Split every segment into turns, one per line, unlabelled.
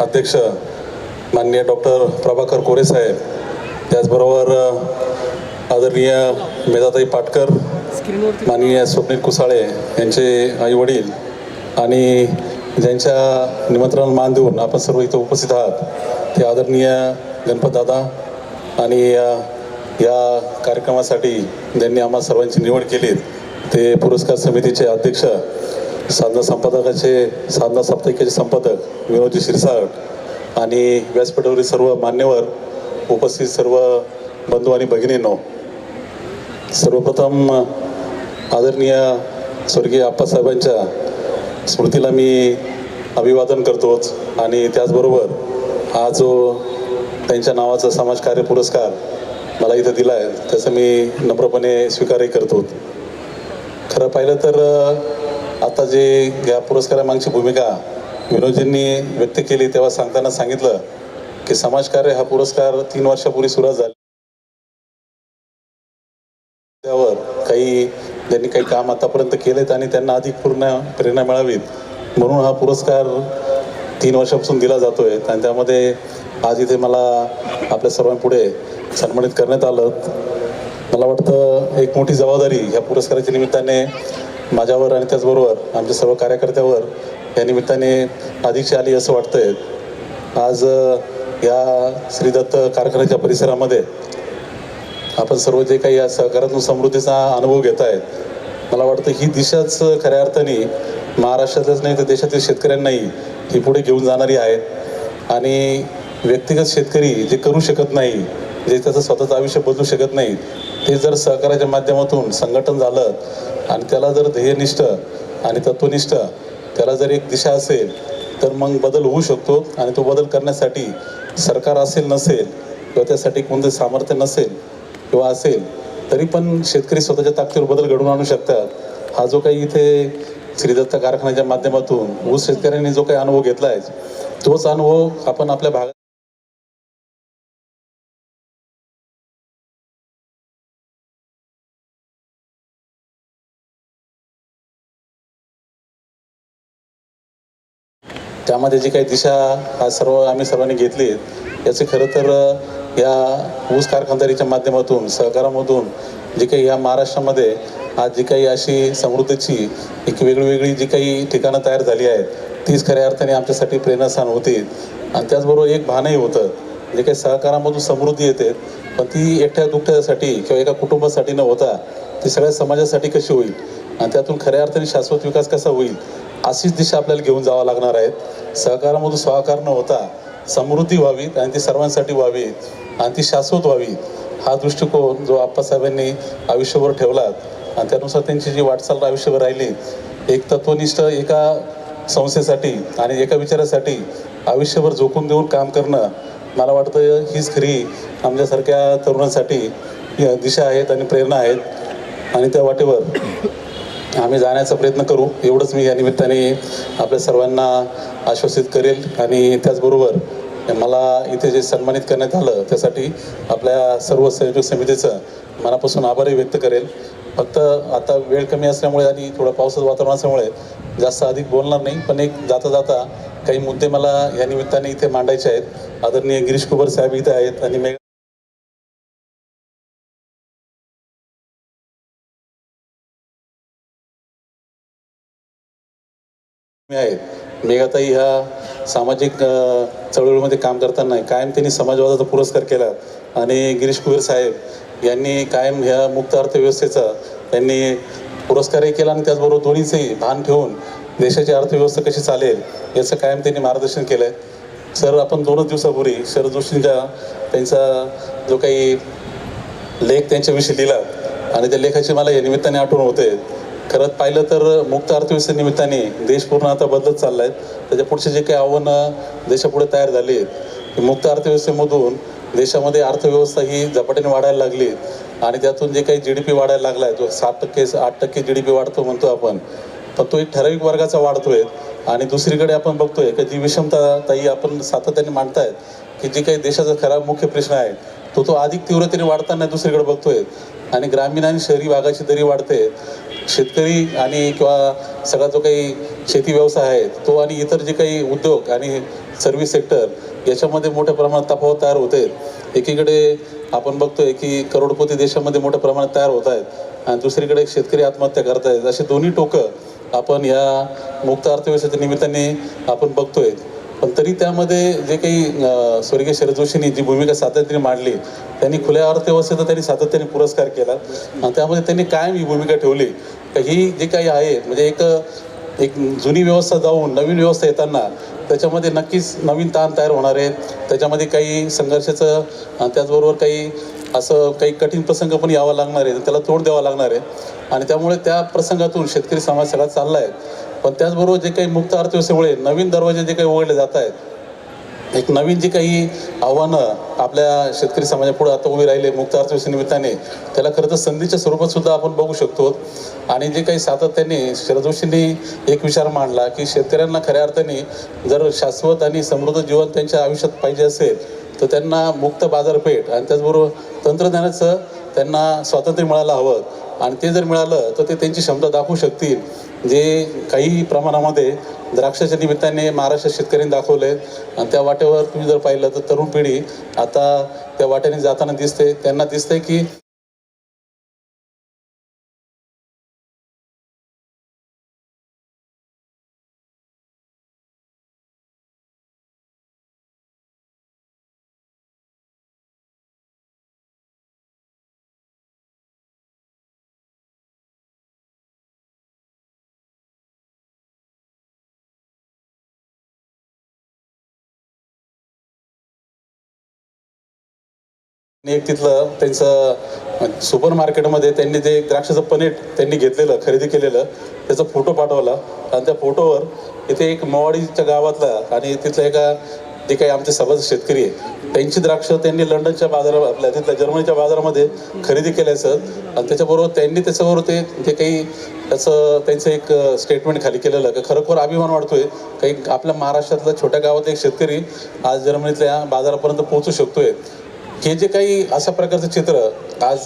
अध्यक्ष माननीय डॉक्टर प्रभाकर कोरे साहेब त्याचबरोबर आदरणीय मेधाताई पाटकर माननीय स्वप्नील कुसाळे यांचे आईवडील आणि ज्यांच्या निमंत्रण मान देऊन आपण सर्व इथं उपस्थित आहात ते आदरणीय गणपतदादा आणि या कार्यक्रमासाठी ज्यांनी आम्हा सर्वांची निवड केली ते पुरस्कार समितीचे अध्यक्ष साधना संपादकाचे साधना साप्ताहिकाचे संपादक विनोदजी शिरसाट आणि व्यासपीठावरील सर्व मान्यवर उपस्थित सर्व बंधू आणि भगिनींनो सर्वप्रथम आदरणीय स्वर्गीय आप्पासाहेबांच्या स्मृतीला मी अभिवादन करतोच आणि त्याचबरोबर हा जो त्यांच्या नावाचा समाजकार्य पुरस्कार मला इथं दिला आहे त्याचं मी नम्रपणे स्वीकारही करतो. खरं पाहिलं तर आता जे या पुरस्कारामागची भूमिका विनोदजींनी व्यक्त केली तेव्हा सांगताना सांगितलं की समाजकार्य हा पुरस्कार तीन वर्षापूर्वी सुरुवात झाली. त्यावर काही ज्यांनी काही काम आतापर्यंत केलेत आणि त्यांना अधिक पूर्ण प्रेरणा मिळावीत म्हणून हा पुरस्कार तीन वर्षापासून दिला जातोय. आणि त्यामध्ये आज इथे मला आपल्या सर्वांपुढे सन्मानित करण्यात आलं. मला वाटतं एक मोठी जबाबदारी ह्या पुरस्काराच्या निमित्ताने माझ्यावर आणि त्याचबरोबर आमच्या सर्व कार्यकर्त्यावर या निमित्ताने अधिकशी आली असं वाटतंय. आज या श्रीदत्त कारखान्याच्या परिसरामध्ये आपण सर्व जे काही या सहकारातून समृद्धीचा अनुभव घेत आहेत मला वाटतं ही दिशाच खऱ्या अर्थाने महाराष्ट्रातच नाही तर देशातील शेतकऱ्यांनाही ही पुढे घेऊन जाणारी आहेत आणि व्यक्तिगत शेतकरी जे करू शकत नाही जे त्याचं स्वतःचं आयुष्य बदलू शकत नाही ते जर सहकाराच्या माध्यमातून संघटन झालं आणि त्याला जर ध्येयनिष्ठ आणि तत्वनिष्ठ त्याला जर एक दिशा असेल तर मग बदल होऊ शकतो आणि तो बदल करण्यासाठी सरकार असेल नसेल किंवा त्यासाठी कोणते सामर्थ्य नसेल किंवा असेल तरी पण शेतकरी स्वतःच्या ताकदीवर बदल घडवून आणू शकतात. हा जो काही इथे श्रीदत्त कारखान्याच्या माध्यमातून ऊस शेतकऱ्यांनी जो काही अनुभव घेतला आहे तोच अनुभव आपण आपल्या भागात त्यामध्ये जी काही दिशा आज सर्व आम्ही सर्वांनी घेतली याचे खरं तर या ऊस कारखानदारीच्या माध्यमातून सहकारामधून जे काही या महाराष्ट्रामध्ये आज जी काही अशी समृद्धीची एक वेगळीवेगळी जी काही ठिकाणं तयार झाली आहेत तीच खऱ्या अर्थाने आमच्यासाठी प्रेरणास्थान होती. आणि त्याचबरोबर एक भानही होतं जे काही सहकारामधून समृद्धी येते पण ती एकट्या दुकट्यासाठी किंवा एका कुटुंबासाठी न होता ती सगळ्या समाजासाठी कशी होईल? आणि त्यातून खऱ्या अर्थाने शाश्वत विकास कसा होईल? अशीच दिशा आपल्याला घेऊन जावं लागणार आहेत. सहकारामधून सहकार न होता समृद्धी व्हावी आणि ती सर्वांसाठी व्हावी आणि ती शाश्वत व्हावी हा दृष्टिकोन जो आप्पासाहेबांनी आयुष्यभर ठेवला आणि त्यानुसार त्यांची जी वाटचाल आयुष्यभर राहिली एक तत्वनिष्ठ एका संस्थेसाठी आणि एका विचारासाठी आयुष्यभर झोकून देऊन काम करणं मला वाटतं हीच खरी आमच्यासारख्या तरुणांसाठी दिशा आहेत आणि प्रेरणा आहेत. आणि त्या वाटेवर आम्ही जाण्याचा प्रयत्न करू. एवढंच मी या निमित्ताने आपल्या सर्वांना आश्वासित करेल. आणि त्याचबरोबर मला इथे जे सन्मानित करण्यात आलं त्यासाठी आपल्या सर्व संयोजक समितीचं मनापासून आभारही व्यक्त करेल. फक्त आता वेळ कमी असल्यामुळे आणि थोडं पावसाचं वातावरण असल्यामुळे जास्त अधिक बोलणार नाही पण एक जाता जाता काही मुद्दे मला या निमित्ताने इथे मांडायचे आहेत. आदरणीय गिरीश कुबर साहेब इथे आहेत आणि मेघ आहेत मेघाताई ह्या सामाजिक चळवळीमध्ये काम करताना कायम त्यांनी समाजवादाचा पुरस्कार केला आणि गिरीश कुबेर साहेब यांनी कायम ह्या मुक्त अर्थव्यवस्थेचा त्यांनी पुरस्कारही केला आणि त्याचबरोबर दोन्हीचंही भान ठेवून देशाची अर्थव्यवस्था कशी चालेल याचं कायम त्यांनी मार्गदर्शन केलं आहे सर आपण दोनच दिवसापूर्वी शरद जोशींच्या त्यांचा जो काही लेख त्यांच्याविषयी लिहिला आणि त्या लेखाची मला या निमित्ताने आठवण होते. खरंच पाहिलं तर मुक्त अर्थव्यवस्थेनिमित्ताने देश पूर्ण आता बदलत चालला आहे त्याच्या पुढचे जे काही आव्हानं देशापुढे तयार झाली आहेत मुक्त अर्थव्यवस्थेमधून देशामध्ये अर्थव्यवस्था ही झपाट्याने वाढायला लागली आणि त्यातून जे काही जी डी पी वाढायला लागला आहे जो सात टक्के आठ टक्के जी डी पी वाढतो म्हणतो आपण पण तो एक ठराविक वर्गाचा वाढतोय. आणि दुसरीकडे आपण बघतोय की जी विषमता ताई आपण सातत्याने मांडतायत की जे काही देशाचा खरा मुख्य प्रश्न आहे तो तो अधिक तीव्रतेने वाढताना दुसरीकडे बघतोय. आणि ग्रामीण आणि शहरी भागाची दरी वाढते. शेतकरी आणि किंवा सगळा जो काही शेती व्यवसाय आहे तो आणि इतर जे काही उद्योग आणि सर्व्हिस सेक्टर याच्यामध्ये मोठ्या प्रमाणात तफावत तयार होते आहेत. एकीकडे आपण बघतोय की करोडपती देशामध्ये मोठ्या प्रमाणात तयार होत आहेत आणि दुसरीकडे शेतकरी आत्महत्या करत आहेत. अशी दोन्ही टोकं आपण या मुक्त अर्थव्यवस्थेच्या निमित्ताने आपण बघतोय. पण तरी त्यामध्ये जे काही स्वर्गीय शरद जोशींनी जी भूमिका सातत्याने मांडली त्यांनी खुल्या अर्थव्यवस्थेचा त्यांनी सातत्याने पुरस्कार केला. आणि त्यामध्ये त्यांनी कायम ही भूमिका ठेवली. तर ही जे काही आहे म्हणजे एक एक जुनी व्यवस्था जाऊन नवीन व्यवस्था येताना त्याच्यामध्ये नक्कीच नवीन ताण तयार होणार आहेत त्याच्यामध्ये काही संघर्षाचं आणि त्याचबरोबर काही असं काही कठीण प्रसंग पण यावा लागणार आहे. त्याला तोंड द्यावं लागणार आहे. आणि त्यामुळे त्या प्रसंगातून शेतकरी समाज सगळा चालला आहे पण त्याचबरोबर जे काही मुक्त अर्थव्यवस्थेमुळे नवीन दरवाजे जे काही उघडले जात आहेत एक नवीन जी काही आव्हानं आपल्या शेतकरी समाजापुढे आता उभी राहिले मुक्त अर्थव्यवस्थेनिमित्ताने त्याला खरं तर संधीच्या स्वरूपात सुद्धा आपण बघू शकतो. आणि जे काही सातत्याने शरद जोशींनी एक विचार मांडला की शेतकऱ्यांना खऱ्या अर्थाने जर शाश्वत आणि समृद्ध जीवन त्यांच्या आयुष्यात पाहिजे असेल तर त्यांना मुक्त बाजारपेठ आणि त्याचबरोबर तंत्रज्ञानाचं त्यांना स्वातंत्र्य मिळायला हवं. आणि ते जर मिळालं तर ते त्यांची क्षमता दाखवू शकतील. जे काही प्रमाणामध्ये द्राक्षाच्या निमित्ताने महाराष्ट्र शेतकऱ्यांनी दाखवले आणि त्या वाटेवर तुम्ही जर पाहिलं तर तरुण पिढी आता त्या वाट्याने जाताना दिसते त्यांना दिसतंय की एक तिथलं त्यांचं म्हणजे सुपर मार्केटमध्ये त्यांनी जे द्राक्षाचं पनीट त्यांनी घेतलेलं खरेदी केलेलं त्याचा फोटो पाठवला. आणि त्या फोटोवर इथे एक मवाडीच्या गावातला आणि तिथल्या एका जे काही आमचे सभा शेतकरी आहे त्यांची द्राक्ष त्यांनी लंडनच्या बाजारात आपल्या तिथल्या जर्मनीच्या बाजारामध्ये खरेदी केल्याचं. आणि त्याच्याबरोबर त्यांनी त्याच्याबरोबर ते जे काही त्याचं त्यांचं एक स्टेटमेंट खाली केलेलं की खरोखर अभिमान वाटतोय काही आपल्या महाराष्ट्रातल्या छोट्या गावात एक शेतकरी आज जर्मनीतल्या बाजारापर्यंत पोहोचू शकतोय. हे जे काही अशा प्रकारचं चित्र आज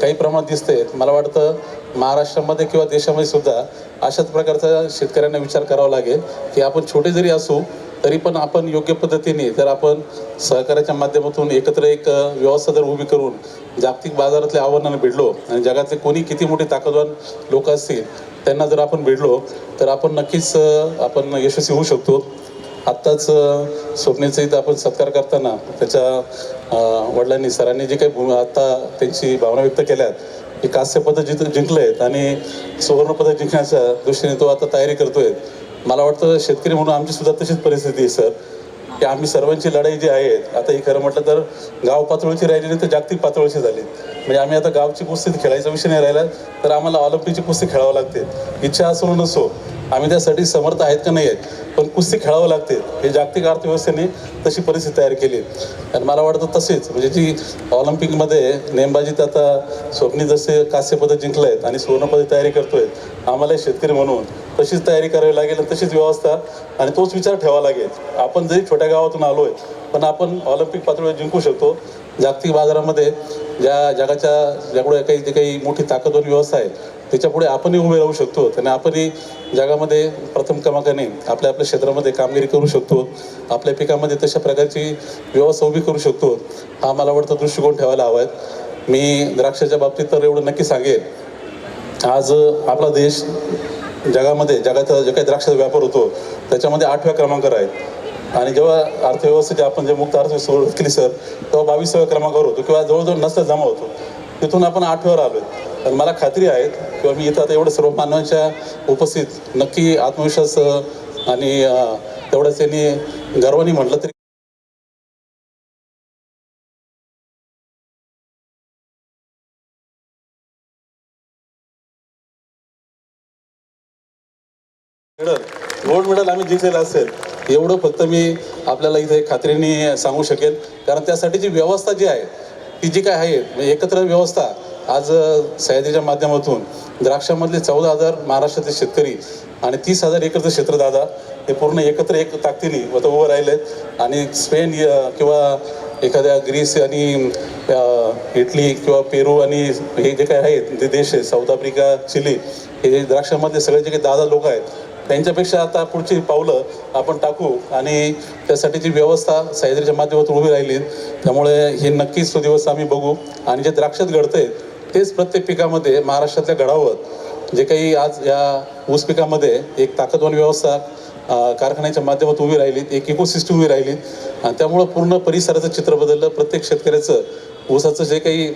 काही प्रमाणात दिसते मला वाटतं महाराष्ट्रामध्ये किंवा देशामध्ये सुद्धा अशाच प्रकारचा शेतकऱ्यांना विचार करावा लागेल की आपण छोटे जरी असू तरी पण आपण योग्य पद्धतीने जर आपण सहकार्याच्या माध्यमातून एकत्र एक व्यवस्था जर उभी करून जागतिक बाजारातल्या आव्हानांना भिडलो आणि जगातले कोणी किती मोठे ताकदवान लोक असतील त्यांना जर आपण भिडलो तर आपण नक्कीच आपण यशस्वी होऊ शकतो. आत्ताच स्वप्नेचाही स्वप्नेचा इथं आपण सत्कार करताना त्याच्या वडिलांनी सरांनी जे काही आत्ता त्यांची भावना व्यक्त केल्यात की कांस्य पदक जिथं जिंकले आहेत आणि सुवर्णपदक जिंकण्याच्या दृष्टीने तो आता तयारी करतोय. मला वाटतं शेतकरी म्हणून आमची सुद्धा तशीच परिस्थिती आहे सर. की आम्ही सर्वांची लढाई जी आहे आता ही खरं म्हटलं तर गाव पातळीची राहिली नाही तर जागतिक पातळीची झाली. म्हणजे आम्ही आता गावची कुस्ती खेळायचा विषय नाही राहिला तर आम्हाला ऑलिम्पिकची कुस्ती खेळावं लागते. इच्छा असो नसो आम्ही त्यासाठी समर्थ आहेत का नाही आहेत पण कुस्ती खेळावं लागते. हे जागतिक अर्थव्यवस्थेने तशी परिस्थिती तयार केली आणि मला वाटतं तसेच म्हणजे जी ऑलिम्पिकमध्ये नेमबाजीत आता स्वप्नी जसे कांस्यपदक जिंकलं जिंकले आहेत आणि सुवर्णपदक तयारी करतोय आम्हाला शेतकरी म्हणून तशीच तयारी करावी लागेल आणि तशीच व्यवस्था आणि तोच विचार ठेवावा लागेल. आपण जरी छोट्या गावातून आलोय पण आपण ऑलिम्पिक पातळीवर जिंकू शकतो. जागतिक बाजारामध्ये ज्या जगाच्या ज्याकडे काही जे काही मोठी ताकदवर व्यवस्था आहे त्याच्यापुढे आपणही उभे राहू शकतो. आणि आपणही जगामध्ये प्रथम क्रमांकाने आपल्या आपल्या क्षेत्रामध्ये कामगिरी करू शकतो. आपल्या पिकामध्ये तशा प्रकारची व्यवस्था उभी करू शकतो. हा मला वाटतं दृष्टिकोन ठेवायला हवा आहे. मी द्राक्षाच्या बाबतीत तर एवढं नक्की सांगेन. आज आपला देश जगामध्ये जगाचा जे काही द्राक्षाचा व्यापार होतो त्याच्यामध्ये आठव्या क्रमांकावर आहे. आणि जेव्हा अर्थव्यवस्थेची आपण जे मुक्त अर्थव्यवस्था सुरुवात केली सर तेव्हा बावीसाव्या क्रमांकावर होतो किंवा जवळजवळ नसता जमा होतो. तिथून आपण आठव्यावर आलो तर मला खात्री आहे किंवा मी इथं आता एवढं सर्व मानवांच्या उपस्थित नक्की आत्मविश्वास आणि तेवढंच त्यांनी गर्वाने म्हटलं तरी गोल्ड मेडल आम्ही जिंकलेलं असेल एवढं फक्त मी आपल्याला इथे खात्रीने सांगू शकेल कारण त्यासाठी जी व्यवस्था जी आहे ती जी काय आहे म्हणजे एकत्र व्यवस्था आज सह्याद्रीच्या माध्यमातून द्राक्षामधले चौदा हजार महाराष्ट्रातले शेतकरी आणि तीस हजार एकरचं क्षेत्र दादा हे पूर्ण एकत्र एक ताकदीने आता उभं राहिले आणि स्पेन किंवा एखाद्या ग्रीस आणि इटली किंवा पेरू आणि हे जे काय आहेत जे देश आहे साऊथ आफ्रिका चिली हे द्राक्षामधले सगळे जे काही दादा लोक आहेत त्यांच्यापेक्षा आता पुढची पावलं आपण टाकू. आणि त्यासाठीची व्यवस्था सह्याद्रीच्या माध्यमातून उभी राहिली त्यामुळे हे नक्कीच तो दिवस आम्ही बघू. आणि जे द्राक्षात घडतंय तेच प्रत्येक पिकामध्ये महाराष्ट्रातल्या गडावर जे काही आज या ऊस पिकामध्ये एक ताकदवान व्यवस्था कारखान्याच्या माध्यमातून उभी राहिली एक इकोसिस्टम उभी राहिली आणि त्यामुळं पूर्ण परिसराचं चित्र बदललं प्रत्येक शेतकऱ्याचं ऊसाचं जे काही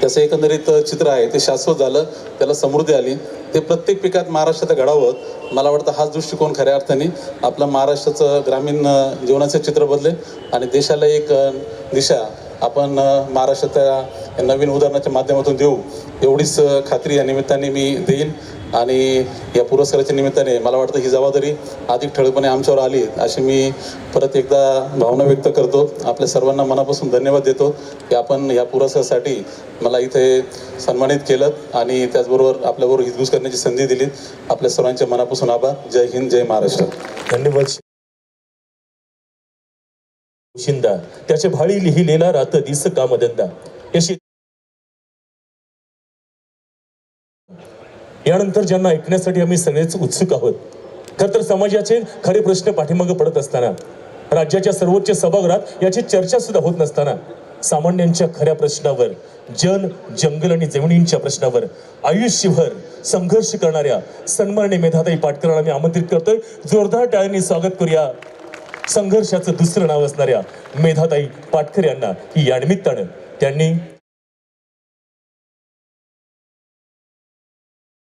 त्याचं एकंदरीत चित्र आहे ते शाश्वत झालं त्याला समृद्धी आली. ते प्रत्येक पिकात महाराष्ट्रात घडावं मला वाटतं हाच दृष्टिकोन खऱ्या अर्थाने आपलं महाराष्ट्राचं ग्रामीण जीवनाचं चित्र बदलेल आणि देशाला एक दिशा आपण महाराष्ट्राच्या या नवीन उदाहरणाच्या माध्यमातून देऊ. एवढीच खात्री या निमित्ताने मी देईन. आणि या पुरस्काराच्या निमित्ताने मला वाटतं ही जबाबदारी अधिक ठळकपणे आमच्यावर आली अशी मी परत एकदा भावना व्यक्त करतो. आपल्या सर्वांना मनापासून धन्यवाद देतो की आपण या पुरस्कारासाठी मला इथे सन्मानित केलं आणि त्याचबरोबर आपल्याबरोबर हितगुज करण्याची संधी दिली आपल्या सर्वांच्या मनापासून आभार. जय हिंद जय महाराष्ट्र.
धन्यवाद. शिंदा. त्याच्या भाळी लिहिलेला रात दिस कामधंदा. या यानंतर ज्यांना ऐकण्यासाठी आम्ही सगळेच उत्सुक आहोत. खर तर समाजाचे खरे प्रश्न पाठीमागे पडत असताना राज्याच्या सर्वोच्च सभागृहात याची चर्चा सुद्धा होत नसताना सामान्यांच्या खऱ्या प्रश्नावर जन जंगल आणि जमिनींच्या प्रश्नावर आयुष्यभर संघर्ष करणाऱ्या सन्माननीय मेधाताई पाटकरांना आम्ही आमंत्रित करतोय. जोरदार टाळ्यांनी स्वागत करूया. संघर्षाचं दुसरं नाव असणाऱ्या मेधाताई पाटकर यांना की या निमित्तानं त्यांनी